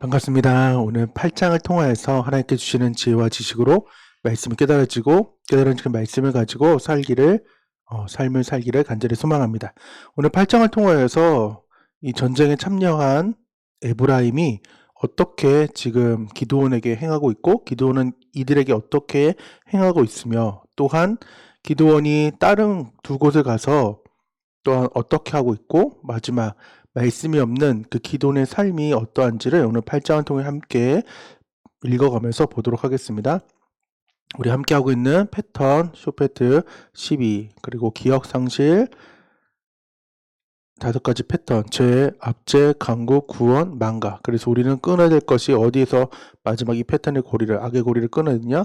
반갑습니다. 오늘 8장을 통하여서 하나님께 주시는 지혜와 지식으로 말씀을 깨달아지고 깨달은 그 말씀을 가지고 살기를 어, 삶을 살기를 간절히 소망합니다. 오늘 8장을 통하여서 이 전쟁에 참여한 에브라임이 어떻게 지금 기도원에게 행하고 있고 기도원은 이들에게 어떻게 행하고 있으며 또한 기도원이 다른 두 곳에 가서 또한 어떻게 하고 있고 마지막 말씀이 없는 그 기도원의 삶이 어떠한지를 오늘 8장을 통해 함께 읽어가면서 보도록 하겠습니다. 우리 함께 하고 있는 패턴, 쇼패트 12, 그리고 기억 상실 다섯 가지 패턴, 죄, 압제, 강국, 구원, 망가. 그래서 우리는 끊어야 될 것이 어디에서 마지막 이 패턴의 고리를, 악의 고리를 끊어야 되냐?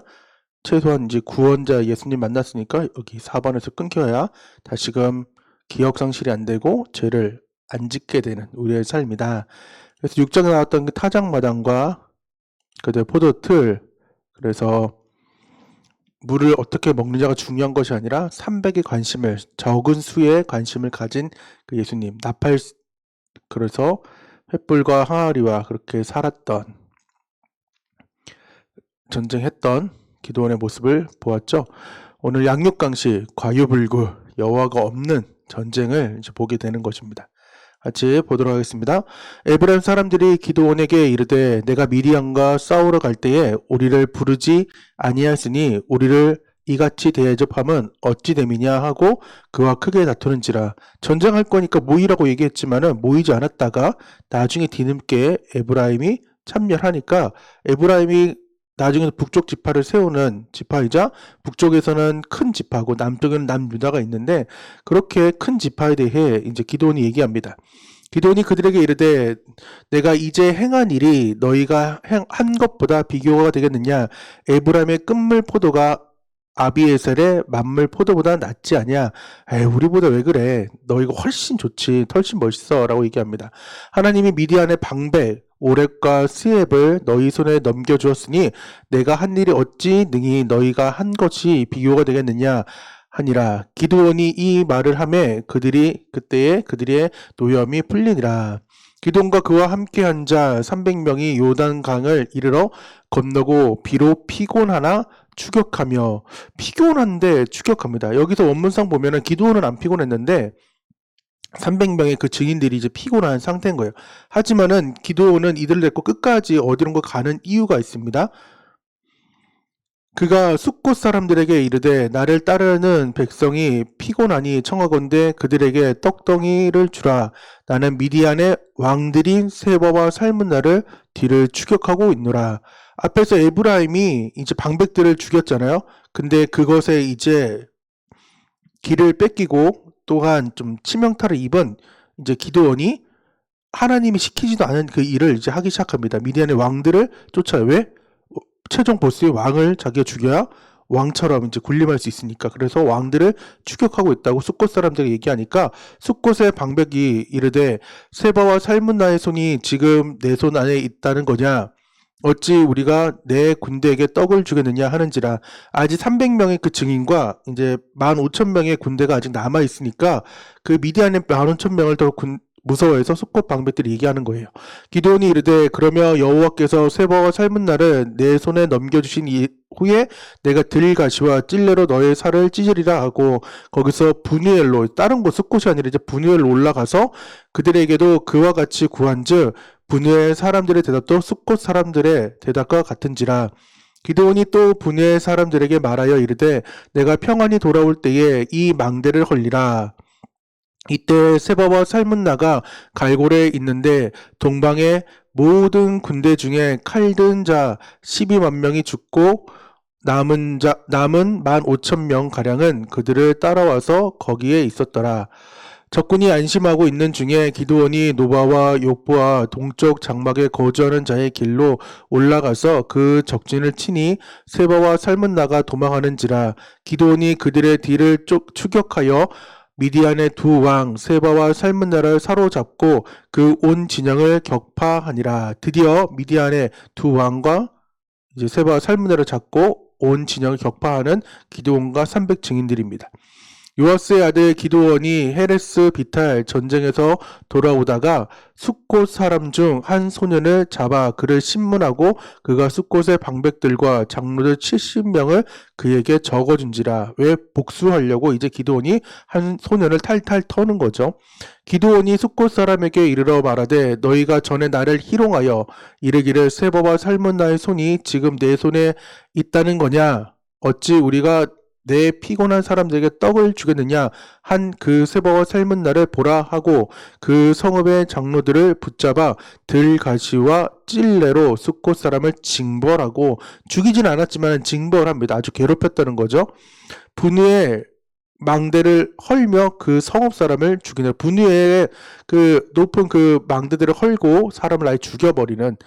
최소한 이제 구원자 예수님 만났으니까 여기 4번에서 끊겨야 다시금 기억 상실이 안 되고 죄를 안 짓게 되는 우리의 삶이다. 그래서 6장에 나왔던 그 타작마당과 그다음 포도 틀 그래서 물을 어떻게 먹느냐가 중요한 것이 아니라 300의 관심을 적은 수의 관심을 가진 그 예수님 나팔 그래서 횃불과 항아리와 그렇게 살았던 전쟁했던 기도원의 모습을 보았죠. 오늘 양육강시 과유불구 여호와가 없는 전쟁을 이제 보게 되는 것입니다. 같이 보도록 하겠습니다. 에브라임 사람들이 기도원에게 이르되 내가 미디안과 싸우러 갈 때에 우리를 부르지 아니하였으니 우리를 이같이 대접함은 어찌 됨이냐 하고 그와 크게 다투는지라 전쟁할 거니까 모이라고 얘기했지만은 모이지 않았다가 나중에 뒤늦게 에브라임이 참여하니까 에브라임이 나중에 북쪽 지파를 세우는 지파이자 북쪽에서는 큰 지파고 남쪽에는 남유다가 있는데 그렇게 큰 지파에 대해 이제 기도원이 얘기합니다. 기도원이 그들에게 이르되 내가 이제 행한 일이 너희가 행, 한 것보다 비교가 되겠느냐 에브라임의 끝물 포도가 아비에셀의 만물 포도보다 낫지 않냐? 에이, 우리보다 왜 그래? 너희가 훨씬 좋지, 훨씬 멋있어. 라고 얘기합니다. 하나님이 미디안의 방백, 오랩과 스앱을 너희 손에 넘겨주었으니 내가 한 일이 어찌 능히 너희가 한 것이 비교가 되겠느냐? 하니라. 기드온이 이 말을 하매 그들이 그때에 그들의 노염이 풀리니라. 기돈과 그와 함께 한 자 300명이 요단 강을 이르러 건너고 비록 피곤하나 추격하며 피곤한데 추격합니다. 여기서 원문상 보면은 기도원은 안 피곤했는데 300명의 그 증인들이 이제 피곤한 상태인 거예요. 하지만은 기도원은 이들을 데리고 끝까지 어디론가 가는 이유가 있습니다. 그가 숫곳 사람들에게 이르되 나를 따르는 백성이 피곤하니 청하건대 그들에게 떡덩이를 주라. 나는 미디안의 왕들인 세바와 살문나를 뒤를 추격하고 있노라. 앞에서 에브라임이 이제 방백들을 죽였잖아요. 근데 그것에 이제 길을 뺏기고 또한 좀 치명타를 입은 이제 기도원이 하나님이 시키지도 않은 그 일을 이제 하기 시작합니다. 미디안의 왕들을 쫓아요. 왜? 최종 보스의 왕을 자기가 죽여야 왕처럼 이제 군림할 수 있으니까 그래서 왕들을 추격하고 있다고 숫곳 사람들이 얘기하니까 숫곳의 방백이 이르되 세바와 살문나의 손이 지금 내 손 안에 있다는 거냐 어찌 우리가 내 군대에게 떡을 주겠느냐 하는지라 아직 300명의 그 증인과 이제 15,000명의 군대가 아직 남아 있으니까 그 미디안의 15,000명을 더 군, 무서워해서 속국 방백들이 얘기하는 거예요. 기도원이 이르되 그러며 여호와께서 세바와 삶은 날을 내 손에 넘겨주신 후에 내가 들 가시와 찔레로 너의 살을 찢으리라 하고 거기서 분유엘로 다른 곳 숲곳이 아니라 이제 분유엘로 올라가서 그들에게도 그와 같이 구한즉 분유엘 사람들의 대답도 숲곳 사람들의 대답과 같은지라 기도원이 또 분유엘 사람들에게 말하여 이르되 내가 평안히 돌아올 때에 이 망대를 헐리라 이때 세바와 살문나가 갈골에 있는데 동방의 모든 군대 중에 칼든 자 12만 명이 죽고 남은 자 남은 15,000명 가량은 그들을 따라와서 거기에 있었더라. 적군이 안심하고 있는 중에 기도원이 노바와 욕보와 동쪽 장막에 거주하는 자의 길로 올라가서 그 적진을 치니 세바와 살문나가 도망하는지라 기도원이 그들의 뒤를 쭉 추격하여 미디안의 두 왕 세바와 살문나를 사로잡고 그 온 진영을 격파하니라. 드디어 미디안의 두 왕과 이제 세바와 살문나를 잡고 온 진영을 격파하는 기드온과 300 증인들입니다. 요아스의 아들 기도원이 헤레스 비탈 전쟁에서 돌아오다가 숫곳 사람 중 한 소년을 잡아 그를 신문하고 그가 숫곳의 방백들과 장로들 70명을 그에게 적어준지라 왜 복수하려고 이제 기도원이 한 소년을 탈탈 터는 거죠. 기도원이 숫곳 사람에게 이르러 말하되 너희가 전에 나를 희롱하여 이르기를 세버와 삶은 나의 손이 지금 내 손에 있다는 거냐 어찌 우리가 내 피곤한 사람들에게 떡을 주겠느냐 한 그 세버와 삶은 날을 보라 하고 그 성읍의 장로들을 붙잡아 들가시와 찔레로 숫곳 사람을 징벌하고 죽이진 않았지만 징벌합니다. 아주 괴롭혔다는 거죠. 분유의 망대를 헐며 그 성읍 사람을 죽이는 분유의 그 높은 그 망대들을 헐고 사람을 아예 죽여버리는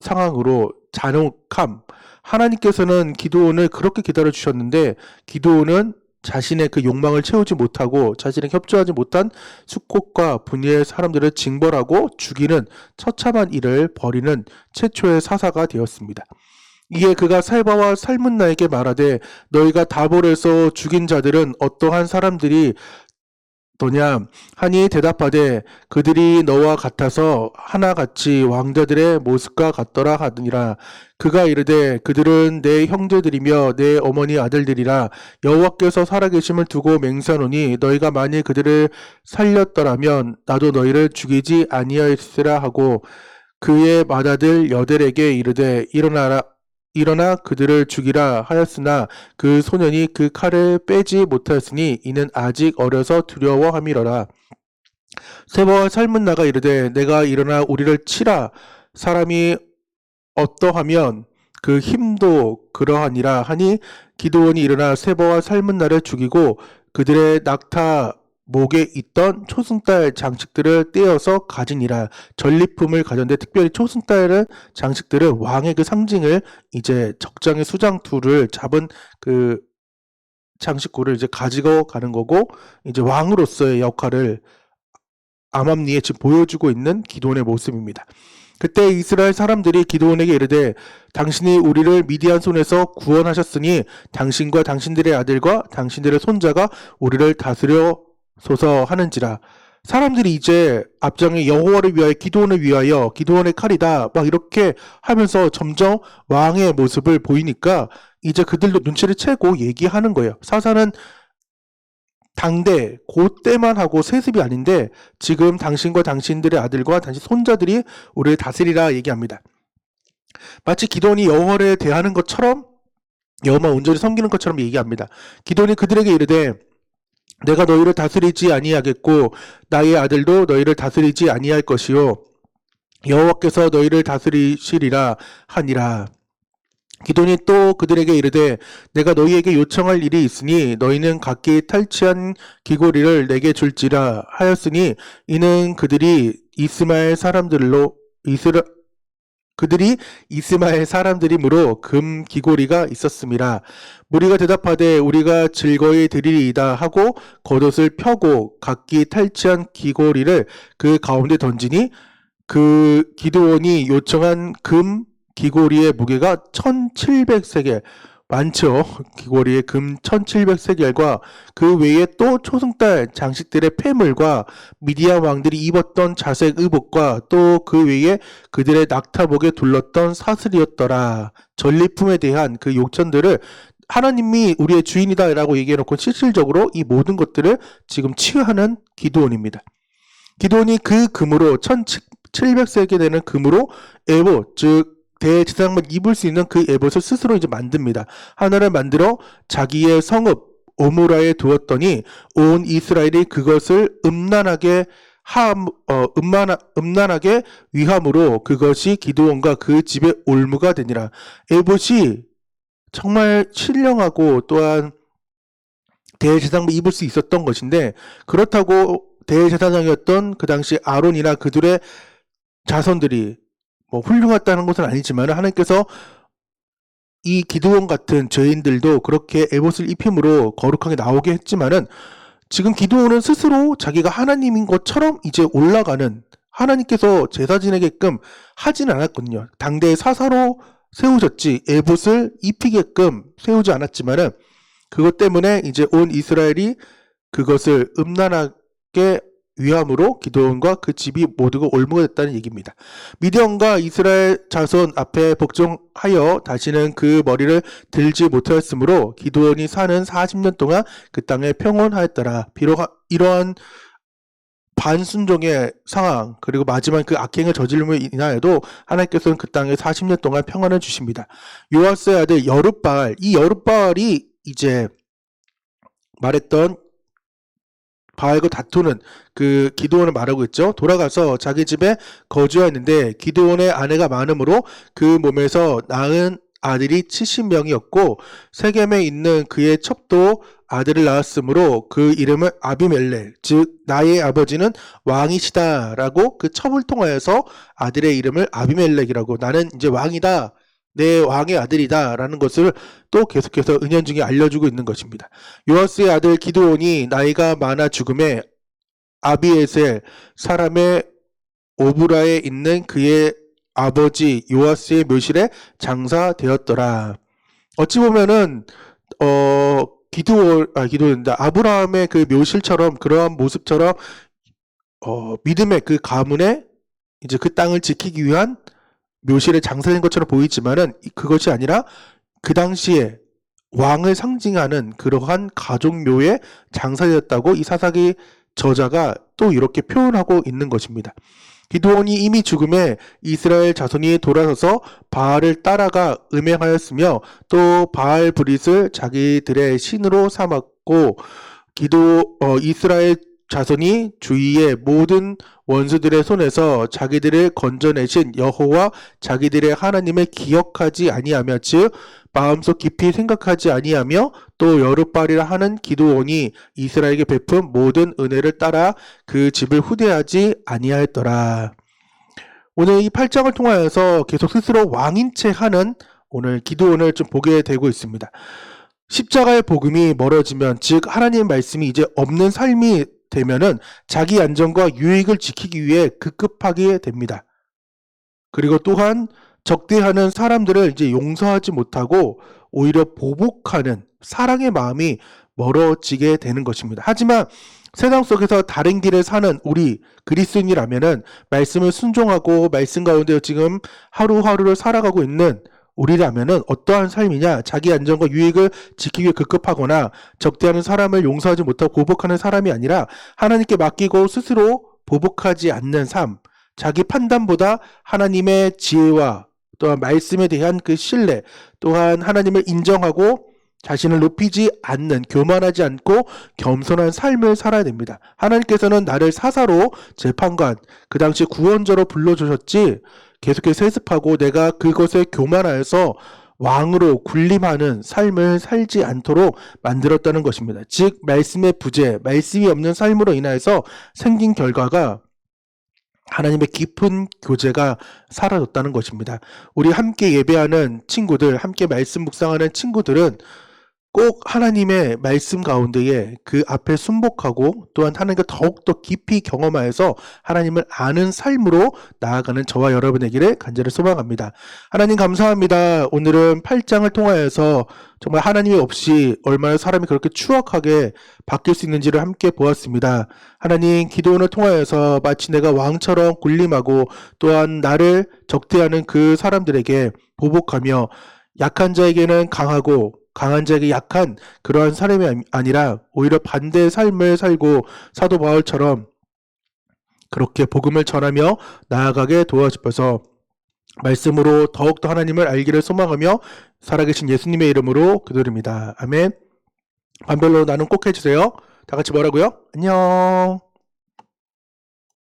상황으로 잔혹함. 하나님께서는 기도원을 그렇게 기다려 주셨는데 기도원은 자신의 그 욕망을 채우지 못하고 자신의 협조하지 못한 수콧과 분야의 사람들을 징벌하고 죽이는 처참한 일을 벌이는 최초의 사사가 되었습니다. 이에 그가 살바와 살문나에게 말하되 너희가 다볼에서 죽인 자들은 어떠한 사람들이 너냐? 하니 대답하되 그들이 너와 같아서 하나같이 왕자들의 모습과 같더라 하느니라. 그가 이르되 그들은 내 형제들이며 내 어머니 아들들이라. 여호와께서 살아계심을 두고 맹세하노니 너희가 만일 그들을 살렸더라면 나도 너희를 죽이지 아니하였으라 하고 그의 맏아들 여델에게 이르되 일어나라 일어나 그들을 죽이라 하였으나 그 소년이 그 칼을 빼지 못하였으니 이는 아직 어려서 두려워함이러라. 세바와 삶은 나가 이르되 내가 일어나 우리를 치라 사람이 어떠하면 그 힘도 그러하니라 하니 기도원이 일어나 세바와 삶은 나를 죽이고 그들의 낙타 목에 있던 초승달 장식들을 떼어서 가지니라 전리품을 가졌는데 특별히 초승달은 장식들은 왕의 그 상징을 이제 적장의 수장투를 잡은 그 장식구를 이제 가지고 가는 거고 이제 왕으로서의 역할을 암암리에 지금 보여주고 있는 기도원의 모습입니다. 그때 이스라엘 사람들이 기도원에게 이르되 당신이 우리를 미디안 손에서 구원하셨으니 당신과 당신들의 아들과 당신들의 손자가 우리를 다스려 소서 하는지라 사람들이 이제 앞장에 여호와를 위하여 기도원을 위하여 기도원의 칼이다 막 이렇게 하면서 점점 왕의 모습을 보이니까 이제 그들도 눈치를 채고 얘기하는 거예요. 사사는 당대 그때만 하고 세습이 아닌데 지금 당신과 당신들의 아들과 당신 손자들이 우리를 다스리라 얘기합니다. 마치 기도원이 여호와를 대하는 것처럼 여호와 온전히 섬기는 것처럼 얘기합니다. 기도원이 그들에게 이르되 내가 너희를 다스리지 아니하겠고 나의 아들도 너희를 다스리지 아니할 것이요 여호와께서 너희를 다스리시리라 하니라. 기돈이 또 그들에게 이르되 내가 너희에게 요청할 일이 있으니 너희는 각기 탈취한 귀고리를 내게 줄지라 하였으니 이는 그들이 이스마엘 사람들로 이스라 그들이 이스마엘 사람들이므로 금 귀고리가 있었음이라. 무리가 대답하되 우리가 즐거이 드리리이다 하고 겉옷을 펴고 각기 탈취한 귀고리를 그 가운데 던지니 그 기드온이 요청한 금 귀고리의 무게가 1700세겔 많죠. 귀고리의 금 1700세겔과 그 외에 또 초승달 장식들의 폐물과 미디안 왕들이 입었던 자색 의복과 또 그 외에 그들의 낙타복에 둘렀던 사슬이었더라. 전리품에 대한 그 욕천들을 하나님이 우리의 주인이다라고 얘기해놓고 실질적으로 이 모든 것들을 지금 치유하는 기도원입니다. 기도원이 그 금으로 1700세계 되는 금으로 에보 즉 대제사장만 입을 수 있는 그 에봇을 스스로 이제 만듭니다. 하나를 만들어 자기의 성읍 오므라에 두었더니 온 이스라엘이 그것을 음란하게 함, 어, 음란, 음란하게 위함으로 그것이 기도원과 그 집의 올무가 되니라. 에봇이 정말 신령하고 또한 대제사장만 입을 수 있었던 것인데 그렇다고 대제사장이었던 그 당시 아론이나 그들의 자손들이 뭐 훌륭했다는 것은 아니지만 하나님께서 이 기드온 같은 죄인들도 그렇게 에봇을 입힘으로 거룩하게 나오게 했지만은 지금 기드온은 스스로 자기가 하나님인 것처럼 이제 올라가는 하나님께서 제사 지내게끔 하진 않았거든요. 당대의 사사로 세우셨지 에봇을 입히게끔 세우지 않았지만은 그것 때문에 이제 온 이스라엘이 그것을 음란하게 위함으로 기도원과 그 집이 모두가 올무가 됐다는 얘기입니다. 미디언과 이스라엘 자손 앞에 복종하여 다시는 그 머리를 들지 못하였으므로 기도원이 사는 40년 동안 그 땅에 평온하였더라. 비록 하- 이러한 반순종의 상황 그리고 마지막 그 악행을 저질림으로 인하여도 하나님께서는 그 땅에 40년 동안 평안을 주십니다. 요아스의 아들 여룻바알 이 여룻바알이 이제 말했던 바알과 다투는 그 기도원을 말하고 있죠. 돌아가서 자기 집에 거주하였는데 기도원의 아내가 많으므로 그 몸에서 낳은 아들이 70명이었고 세겜에 있는 그의 첩도 아들을 낳았으므로 그 이름을 아비멜렉 즉 나의 아버지는 왕이시다라고 그 첩을 통하여서 아들의 이름을 아비멜렉이라고 나는 이제 왕이다 내 왕의 아들이다라는 것을 또 계속해서 은연중에 알려주고 있는 것입니다. 요아스의 아들 기드온이 나이가 많아 죽음에 아비에셀 사람의 오브라에 있는 그의 아버지 요아스의 묘실에 장사되었더라. 어찌 보면은 어 기드온 아 기드온다 아브라함의 그 묘실처럼 그러한 모습처럼 어 믿음의 그 가문에 이제 그 땅을 지키기 위한 묘실에 장사된 것처럼 보이지만은 이- 그것이 아니라 그 당시에 왕을 상징하는 그러한 가족묘에 장사되었다고 이 사사기 저자가 또 이렇게 표현하고 있는 것입니다. 기드온이 이미 죽음에 이스라엘 자손이 돌아서서 바알을 따라가 음행하였으며 또 바알 브릿을 자기들의 신으로 삼았고 기도 어, 이스라엘 자손이 주위의 모든 원수들의 손에서 자기들을 건져내신 여호와 자기들의 하나님을 기억하지 아니하며 즉 마음속 깊이 생각하지 아니하며 또 여룻발이라 하는 기도원이 이스라엘에게 베푼 모든 은혜를 따라 그 집을 후대하지 아니하였더라. 오늘 이 8장을 통하여서 계속 스스로 왕인 채 하는 오늘 기도원을 좀 보게 되고 있습니다. 십자가의 복음이 멀어지면 즉 하나님의 말씀이 이제 없는 삶이 되면은 자기 안전과 유익을 지키기 위해 급급하게 됩니다. 그리고 또한 적대하는 사람들을 이제 용서하지 못하고 오히려 보복하는 사랑의 마음이 멀어지게 되는 것입니다. 하지만 세상 속에서 다른 길을 사는 우리 그리스인이라면은 말씀을 순종하고 말씀 가운데 지금 하루하루를 살아가고 있는 우리라면은 어떠한 삶이냐? 자기 안전과 유익을 지키기 위해 급급하거나 적대하는 사람을 용서하지 못하고 보복하는 사람이 아니라 하나님께 맡기고 스스로 보복하지 않는 삶, 자기 판단보다 하나님의 지혜와 또한 말씀에 대한 그 신뢰, 또한 하나님을 인정하고 자신을 높이지 않는, 교만하지 않고 겸손한 삶을 살아야 됩니다. 하나님께서는 나를 사사로 재판관, 그 당시 구원자로 불러주셨지, 계속해서 세습하고 내가 그것에 교만하여서 왕으로 군림하는 삶을 살지 않도록 만들었다는 것입니다. 즉, 말씀의 부재, 말씀이 없는 삶으로 인하여서 생긴 결과가 하나님의 깊은 교제가 사라졌다는 것입니다. 우리 함께 예배하는 친구들, 함께 말씀 묵상하는 친구들은 꼭 하나님의 말씀 가운데에 그 앞에 순복하고 또한 하나님과 더욱더 깊이 경험하여서 하나님을 아는 삶으로 나아가는 저와 여러분에게를 간절히 소망합니다. 하나님 감사합니다. 오늘은 8장을 통하여서 정말 하나님이 없이 얼마나 사람이 그렇게 추악하게 바뀔 수 있는지를 함께 보았습니다. 하나님 기도원을 통하여서 마치 내가 왕처럼 군림하고 또한 나를 적대하는 그 사람들에게 보복하며 약한 자에게는 강하고 강한 자에게 약한 그러한 사람이 아니- 아니라 오히려 반대의 삶을 살고 사도 바울처럼 그렇게 복음을 전하며 나아가게 도와주셔서 말씀으로 더욱더 하나님을 알기를 소망하며 살아계신 예수님의 이름으로 기도드립니다. 아멘. 반별로 나는 꼭 해주세요. 다 같이 뭐라고요? 안녕.